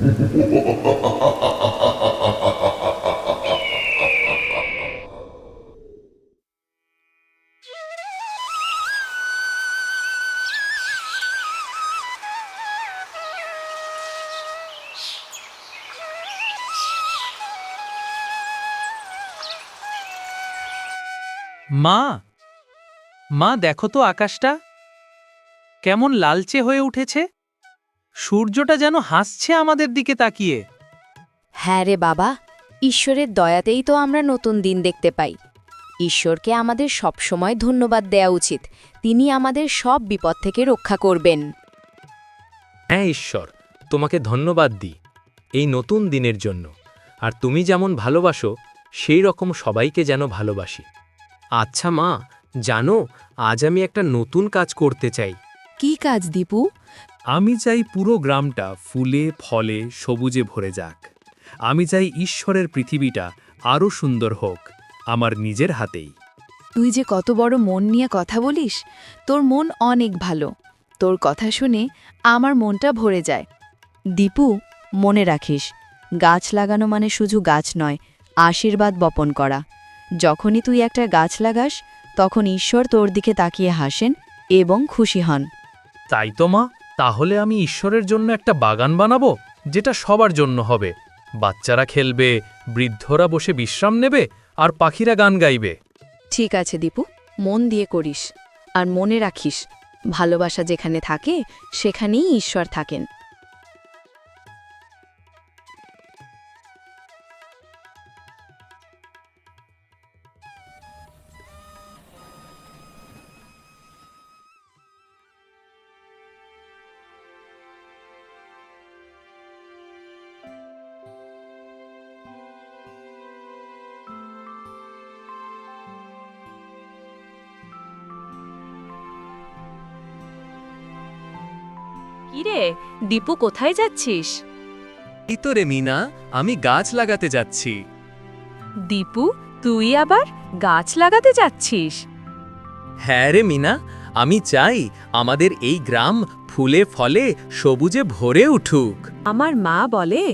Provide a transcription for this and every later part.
মা মা দেখো তো আকাশটা। কেমন লালচে হয়ে উঠেছে। সূর্যটা যেন হাসছে আমাদের দিকে তাকিয়ে। হ্যাঁ রে বাবা ঈশ্বরের দয়াতেই তো আমরা নতুন দিন দেখতে পাই। ঈশ্বরকে আমাদের সবসময় ধন্যবাদ দেওয়া উচিত। তিনি আমাদের সব বিপদ থেকে রক্ষা করবেন। হ্যাঁ ঈশ্বর তোমাকে ধন্যবাদ দিই এই নতুন দিনের জন্য। আর তুমি যেমন ভালোবাসো সেই রকম সবাইকে যেন ভালোবাসি। আচ্ছা মা জানো আজ আমি একটা নতুন কাজ করতে চাই। কি কাজ দীপু? আমি চাই পুরো গ্রামটা ফুলে ফলে সবুজে ভরে যাক। আমি চাই ঈশ্বরের পৃথিবীটা আরও সুন্দর হোক আমার নিজের হাতেই। তুই যে কত বড় মন নিয়ে কথা বলিস তোর মন অনেক ভালো। তোর কথা শুনে আমার মনটা ভরে যায়। দীপু মনে রাখিস গাছ লাগানো মানে শুধু গাছ নয় আশীর্বাদ বপন করা। যখনই তুই একটা গাছ লাগাস তখন ঈশ্বর তোর দিকে তাকিয়ে হাসেন এবং খুশি হন। তাই তো মা তাহলে আমি ঈশ্বরের জন্য একটা বাগান বানাবো, যেটা সবার জন্য হবে। বাচ্চারা খেলবে, বৃদ্ধরা বসে বিশ্রাম নেবে, আর পাখিরা গান গাইবে। ঠিক আছে, দীপু, মন দিয়ে করিস। আর মনে রাখিস, ভালোবাসা যেখানে থাকে, সেখানেই ঈশ্বর থাকেন। কিরে দীপু কোথায় যাচ্ছিস? এই তো রে মিনা আমি গাছ লাগাতে যাচ্ছি। দীপু তুই আবার গাছ লাগাতে যাচ্ছিস? হ্যাঁ রে মিনা আমি চাই আমাদের এই গ্রাম ফুলে ফলে সবুজে ভরে উঠুক। আমার মা বলে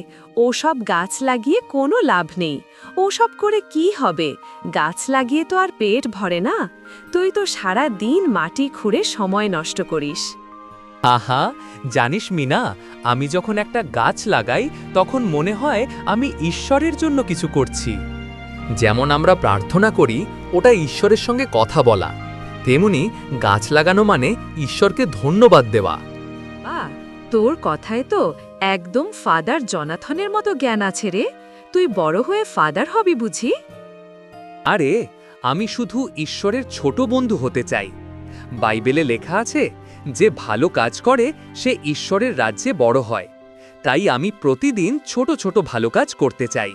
ওসব গাছ লাগিয়ে কোনো লাভ নেই। ওসব করে কি হবে? গাছ লাগিয়ে তো আর পেট ভরে না। তুই তো সারা দিন মাটি খুঁড়ে সময় নষ্ট করিস। আহা জানিস মিনা আমি যখন একটা গাছ লাগাই তখন মনে হয় আমি ঈশ্বরের জন্য কিছু করছি। যেমন আমরা প্রার্থনা করি ওটা ঈশ্বরের সঙ্গে কথা বলা। তেমনি গাছ লাগানো মানে ঈশ্বরকে ধন্যবাদ দেওয়া। বা তোর কথায় তো একদম ফাদার জনাথনের মতো জ্ঞান আছে রে। তুই বড় হয়ে ফাদার হবি বুঝি? আরে আমি শুধু ঈশ্বরের ছোট বন্ধু হতে চাই। বাইবেলে লেখা আছে যে ভালো কাজ করে, সে ঈশ্বরের রাজ্যে বড় হয়। তাই আমি প্রতিদিন ছোট ছোট ভালো কাজ করতে চাই।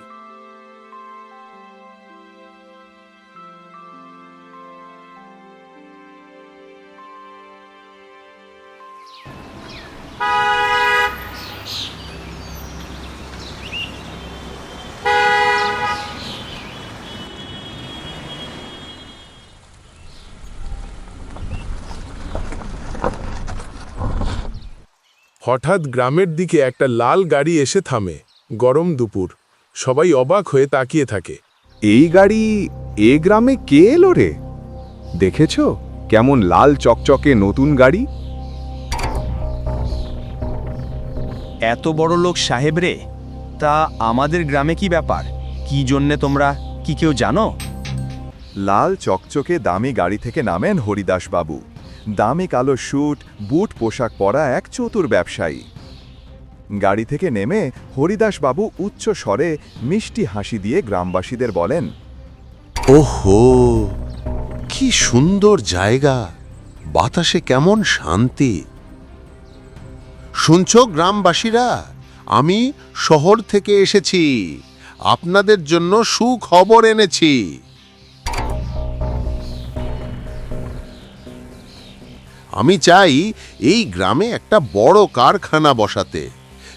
হঠাৎ গ্রামের দিকে একটা লাল গাড়ি এসে থামে। গরম দুপুর। সবাই অবাক হয়ে তাকিয়ে থাকে। এই গাড়ি এ গ্রামে কে এলো রে? দেখেছ? কেমন লাল চকচকে নতুন গাড়ি? এত বড় লোক সাহেব রে তা আমাদের গ্রামে কি ব্যাপার? কি জন্যে তোমরা কি কেউ জানো? লাল চকচকে দামি গাড়ি থেকে নামেন হরিদাসবাবু। দামি কালো স্যুট, বুট পোশাক পরা এক চতুর ব্যবসায়ী। গাড়ি থেকে নেমে হরিদাসবাবু উচ্চ স্বরে মিষ্টি হাসি দিয়ে গ্রামবাসীদের বলেন, ওহো, কি সুন্দর জায়গা, বাতাসে কেমন শান্তি। শুনছ গ্রামবাসীরা, আমি শহর থেকে এসেছি, আপনাদের জন্য সুখবর এনেছি। আমি চাই এই গ্রামে একটা বড় কারখানা বসাতে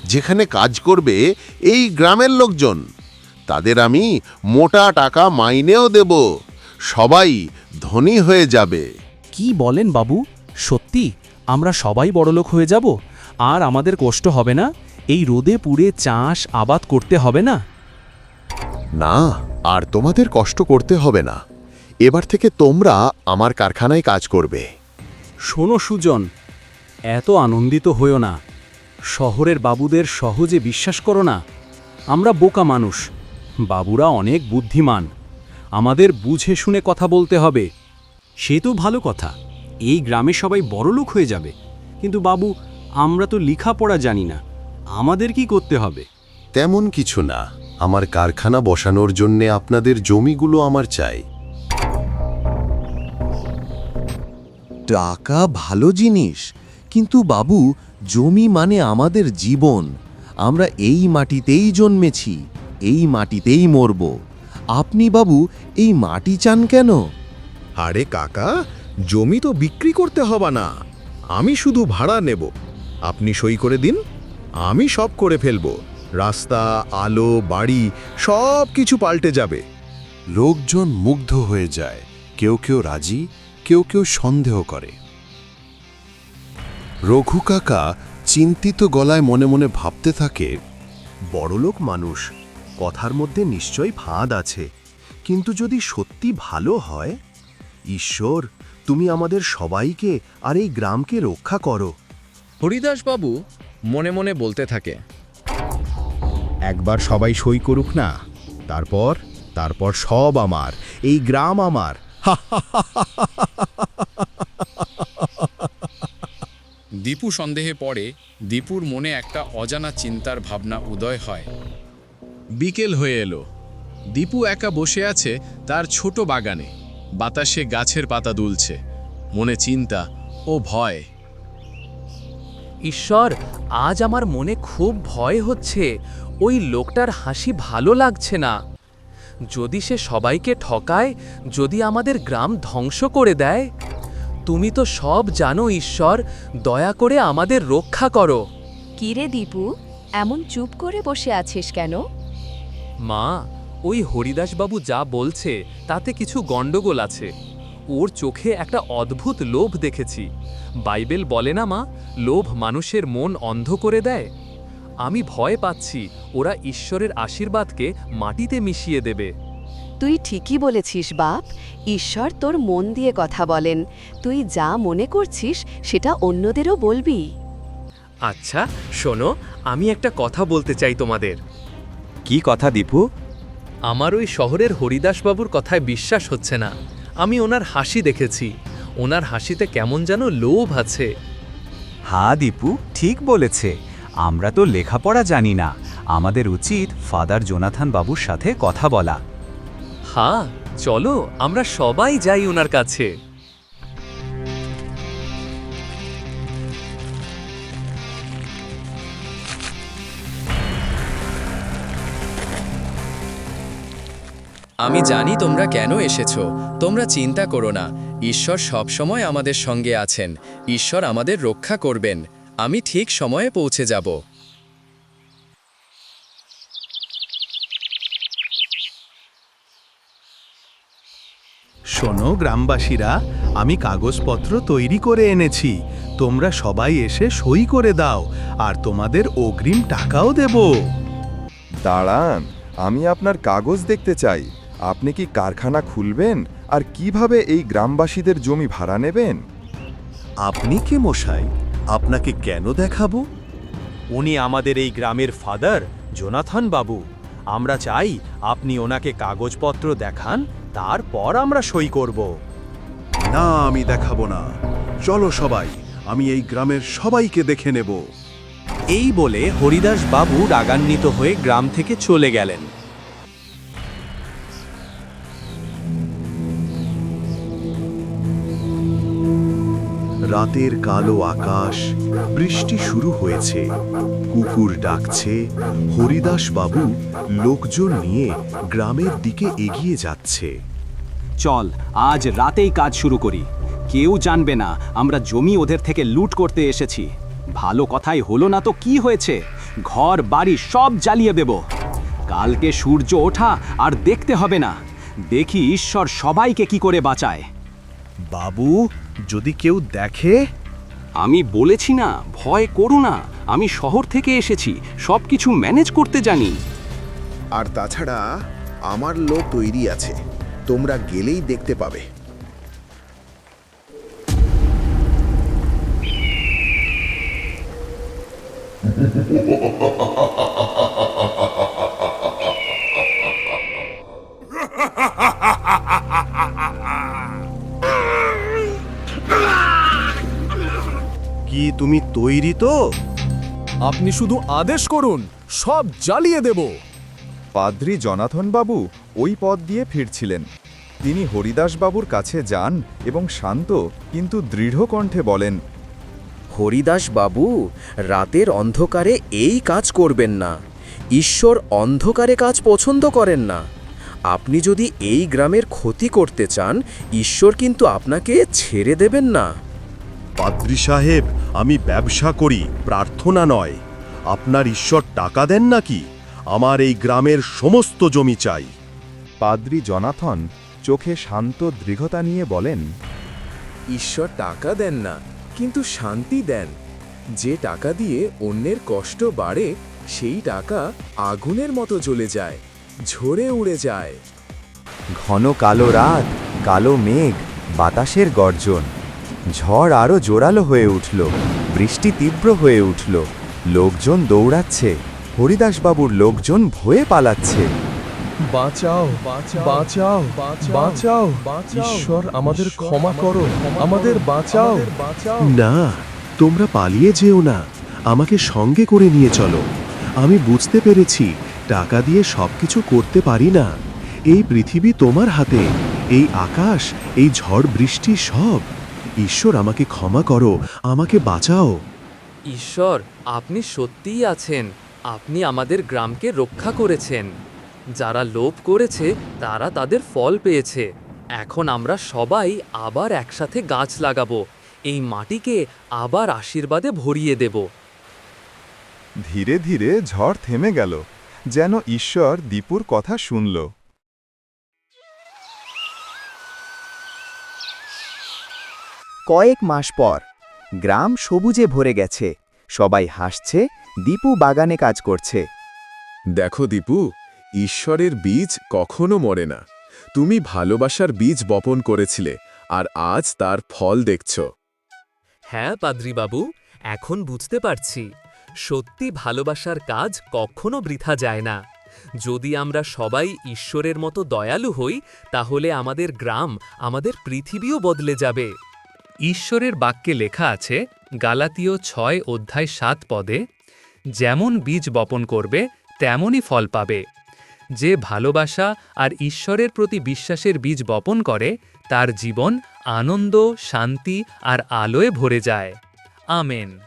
যেখানে কাজ করবে এই গ্রামের লোকজন। তাদের আমি মোটা টাকা মাইনেও দেব সবাই ধনী হয়ে যাবে। কি বলেন বাবু? সত্যি আমরা সবাই বড়লোক হয়ে যাব? আর আমাদের কষ্ট হবে না? এই রোদে পুড়ে চাষ আবাদ করতে হবে না? না আর তোমাদের কষ্ট করতে হবে না। এবার থেকে তোমরা আমার কারখানায় কাজ করবে। শোনো সুজন, এত আনন্দিত হইও না। শহরের বাবুদের সহজে বিশ্বাস করো না। আমরা বোকা মানুষ, বাবুরা অনেক বুদ্ধিমান। আমাদের বুঝে শুনে কথা বলতে হবে। সে তো ভালো কথা, এই গ্রামে সবাই বড়লোক হয়ে যাবে। কিন্তু বাবু, আমরা তো লেখাপড়া জানি না, আমাদের কি করতে হবে? তেমন কিছু না, আমার কারখানা বসানোর জন্যে আপনাদের জমিগুলো আমার চাই। টাকা ভালো জিনিস। কিন্তু বাবু জমি মানে আমাদের জীবন। আমরা এই মাটিতেই জন্মেছি এই মাটিতেই মরব। আপনি বাবু এই মাটি চান কেন? আরে কাকা জমি তো বিক্রি করতে হবে না। আমি শুধু ভাড়া নেব। আপনি সই করে দিন আমি সব করে ফেলব। রাস্তা আলো বাড়ি সব কিছু পাল্টে যাবে। লোকজন মুগ্ধ হয়ে যায়। কেউ কেউ রাজি কেউ কেউ সন্দেহ করে। রঘু কাকা চিন্তিত গলায় মনে মনে ভাবতে থাকে বড়লোক মানুষ কথার মধ্যে নিশ্চয়ই ফাঁদ আছে কিন্তু যদি সত্যি ভালো হয় ঈশ্বর তুমি আমাদের সবাইকে আর এই গ্রামকে রক্ষা করো। হরিদাসবাবু মনে মনে বলতে থাকে একবার সবাই সই করুক না তারপর তারপর সব আমার এই গ্রাম আমার দীপু সন্দেহে পড়ে দীপুর মনে একটা অজানা চিন্তার ভাবনা উদয় হয়। বিকেল হয়ে এলো। দীপু একা বসে আছে তার ছোট বাগানে। বাতাসে গাছের পাতা দুলছে। মনে চিন্তা ও ভয়। ঈশ্বর আজ আমার মনে খুব ভয় হচ্ছে। ওই লোকটার হাসি ভালো লাগছে না। যদি সে সবাইকে ঠকায় যদি আমাদের গ্রাম ধ্বংস করে দেয়? তুমি তো সব জানো ঈশ্বর দয়া করে আমাদের রক্ষা করো। কিরে দীপু এমন চুপ করে বসে আছিস কেন? মা ওই হরিদাসবাবু যা বলছে তাতে কিছু গণ্ডগোল আছে। ওর চোখে একটা অদ্ভুত লোভ দেখেছি। বাইবেল বলে না মা লোভ মানুষের মন অন্ধ করে দেয়? আমি ভয় পাচ্ছি ওরা ঈশ্বরের আশীর্বাদকে মাটিতে মিশিয়ে দেবে। তুই ঠিকই বলেছিস বাপ। ঈশ্বর তোর মন দিয়ে কথা বলেন। তুই যা মনে করছিস সেটা অন্যদেরও বলবি। আচ্ছা শোনো আমি একটা কথা বলতে চাই তোমাদের। কি কথা দীপু? আমার ওই শহরের হরিদাসবাবুর কথায় বিশ্বাস হচ্ছে না। আমি ওনার হাসি দেখেছি। ওনার হাসিতে কেমন যেন লোভ আছে। হা দীপু ঠিক বলেছে। আমরা তো লেখাপড়া জানি না। আমাদের উচিত ফাদার জোনাথন বাবুর সাথে কথা বলা। হ্যাঁ চলো, আমরা সবাই যাই ওনার কাছে। আমি জানি তোমরা কেন এসেছ। তোমরা চিন্তা করো না। ঈশ্বর সবসময় আমাদের সঙ্গে আছেন। ঈশ্বর আমাদের রক্ষা করবেন। আমি ঠিক সময়ে পৌঁছে যাব। শোনো গ্রামবাসীরা আমি কাগজপত্র তৈরি করে এনেছি। তোমরা সবাই এসে সই করে দাও আর তোমাদের অগ্রিম টাকাও দেব। দাঁড়ান আমি আপনার কাগজ দেখতে চাই। আপনি কি কারখানা খুলবেন? আর কীভাবে এই গ্রামবাসীদের জমি ভাড়া নেবেন? আপনি কে মশাই? আপনাকে কেন দেখাবো? উনি আমাদের এই গ্রামের ফাদার জোনাথন বাবু। আমরা চাই আপনি ওনাকে কাগজপত্র দেখান তারপর আমরা সই করব। না আমি দেখাবো না। চলো সবাই আমি এই গ্রামের সবাইকে দেখে নেব। এই বলে হরিদাস বাবু রাগান্বিত হয়ে গ্রাম থেকে চলে গেলেন। রাতের কালো আকাশ বৃষ্টি শুরু হয়েছে। কুকুর ডাকছে হরিদাস বাবু লোকজন নিয়ে গ্রামের দিকে এগিয়ে যাচ্ছে। চল আজ রাতেই কাজ শুরু করি। কেউ জানবে না আমরা জমি ওদের থেকে লুট করতে এসেছি। ভালো কথাই হলো না তো কি হয়েছে? ঘর বাড়ি সব জ্বালিয়ে দেব। কালকে সূর্য ওঠা আর দেখতে হবে না। দেখি ঈশ্বর সবাইকে কি করে বাঁচায়। বাবু যদি কেউ দেখে? আমি বলেছি না ভয় করো না। আমি শহর থেকে এসেছি সব কিছু ম্যানেজ করতে জানি। আর তাছাড়া আমার লোক তৈরি আছে তোমরা গেলেই দেখতে পাবে। তুমি তৈরি তো? আপনি শুধু আদেশ করুন সব জ্বালিয়ে দেব। পাদ্রি জনাথন বাবু ওই পথ দিয়ে ফিরছিলেন। তিনি হরিদাস বাবুর কাছে যান এবং শান্ত কিন্তু দৃঢ় কণ্ঠে বলেন হরিদাস বাবু রাতের অন্ধকারে এই কাজ করবেন না। ঈশ্বর অন্ধকারে কাজ পছন্দ করেন না। আপনি যদি এই গ্রামের ক্ষতি করতে চান ঈশ্বর কিন্তু আপনাকে ছেড়ে দেবেন না। পাদ্রি সাহেব আমি ব্যবসা করি প্রার্থনা নয়। আপনার ঈশ্বর টাকা দেন নাকি? আমার এই গ্রামের সমস্ত জমি চাই। পাদ্রি জনাথন চোখে শান্ত দৃঢ়তা নিয়ে বলেন ঈশ্বর টাকা দেন না কিন্তু শান্তি দেন। যে টাকা দিয়ে অন্যের কষ্ট বাড়ে সেই টাকা আগুনের মতো জ্বলে যায় ঝরে উড়ে যায়। ঘন কালো রাত কালো মেঘ বাতাসের গর্জন। ঝড় আরও জোরালো হয়ে উঠল বৃষ্টি তীব্র হয়ে উঠল লোকজন দৌড়াচ্ছে হরিদাসবাবুর লোকজন ভয়ে পালাচ্ছে। বাঁচাও বাঁচাও বাঁচাও ঈশ্বর আমাদের ক্ষমা করো আমাদের বাঁচাও। না তোমরা পালিয়ে যেও না আমাকে সঙ্গে করে নিয়ে চলো। আমি বুঝতে পেরেছি টাকা দিয়ে সবকিছু করতে পারি না। এই পৃথিবী তোমার হাতে এই আকাশ এই ঝড় বৃষ্টি সব। ঈশ্বর আমাকে ক্ষমা করো আমাকে বাঁচাও। ঈশ্বর আপনি সত্যিই আছেন। আপনি আমাদের গ্রামকে রক্ষা করেছেন। যারা লোভ করেছে তারা তাদের ফল পেয়েছে। এখন আমরা সবাই আবার একসাথে গাছ লাগাবো। এই মাটিকে আবার আশীর্বাদে ভরিয়ে দেব। ধীরে ধীরে ঝড় থেমে গেল। যেন ঈশ্বর দীপুর কথা শুনল। কয়েক মাস পর গ্রাম সবুজে ভরে গেছে। সবাই হাসছে দীপু বাগানে কাজ করছে। দেখো দীপু ঈশ্বরের বীজ কখনো মরে না। তুমি ভালোবাসার বীজ বপন করেছিলে আর আজ তার ফল দেখছ। হ্যাঁ পাদ্রিবাবু এখন বুঝতে পারছি। সত্যি ভালোবাসার কাজ কখনো বৃথা যায় না। যদি আমরা সবাই ঈশ্বরের মতো দয়ালু হই তাহলে আমাদের গ্রাম আমাদের পৃথিবীও বদলে যাবে। ঈশ্বরের বাক্যে লেখা আছে, গালাতীয় ছয় অধ্যায় সাত পদে, যেমন বীজ বপন করবে, তেমনই ফল পাবে। যে ভালোবাসা আর ঈশ্বরের প্রতি বিশ্বাসের বীজ বপন করে, তার জীবন আনন্দ, শান্তি আর আলোয় ভরে যায়। আমেন।